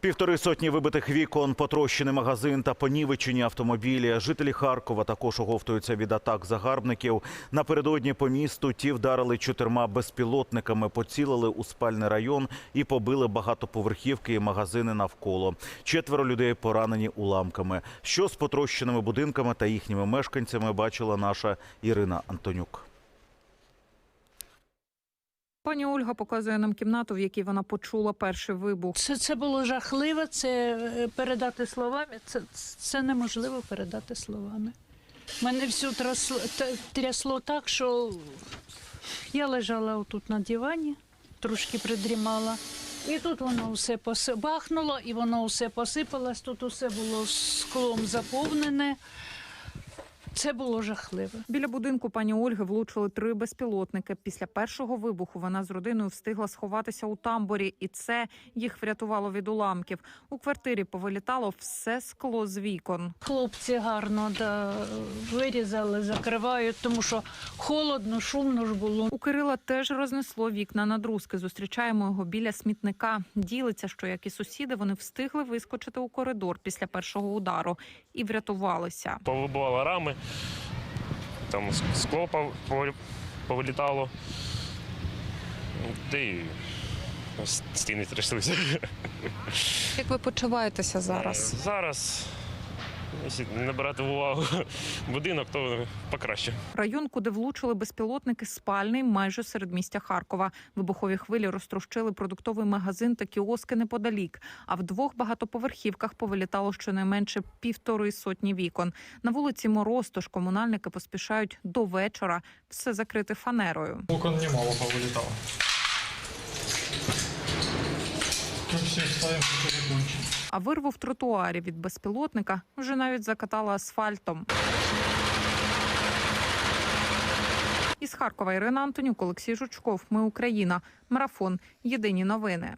Півтори сотні вибитих вікон, потрощений магазин та понівечені автомобілі. Жителі Харкова також оговтуються від атак загарбників. Напередодні по місту ті вдарили чотирма безпілотниками, поцілили у спальний район і побили багатоповерхівки і магазини навколо. Четверо людей поранені уламками. Що з потрощеними будинками та їхніми мешканцями бачила наша Ірина Антонюк. Пані Ольга показує нам кімнату, в якій вона почула перший вибух. Це, це було жахливо, це е, передати словами. Це, це неможливо передати словами. Мене всю трясло, трясло так, що я лежала отут на дивані, трошки придрімала. І тут воно все поси- бахнуло, і воно все посипалось. Тут усе було склом заповнене. Це було жахливо. Біля будинку пані Ольги влучили три безпілотники. Після першого вибуху вона з родиною встигла сховатися у тамбурі, і це їх врятувало від уламків. У квартирі повилітало все скло з вікон. Хлопці гарно да, вирізали, закривають, тому що холодно, шумно ж було. У Кирила теж рознесло вікна на друзки. Зустрічаємо його біля смітника. Ділиться, що як і сусіди, вони встигли вискочити у коридор після першого удару і врятувалися. повибивало рами, там скло пов- пов- повилітало. Та й стіни тряслися. Як ви почуваєтеся зараз? Зараз, якщо не брати в увагу будинок, то покраще. Район, куди влучили безпілотники, спальний майже серед містя Харкова. Вибухові хвилі розтрощили продуктовий магазин та кіоски неподалік. А в двох багатоповерхівках повилітало щонайменше півтори сотні вікон. На вулиці Мороз, тож комунальники поспішають до вечора все закрити фанерою. Окон немало все ставим, что закончим. А вирву в тротуарі від безпілотника вже навіть закатала асфальтом. Із Харкова Ірина Антонюк, Олексій Жучков. Ми Україна. Марафон. Єдині новини.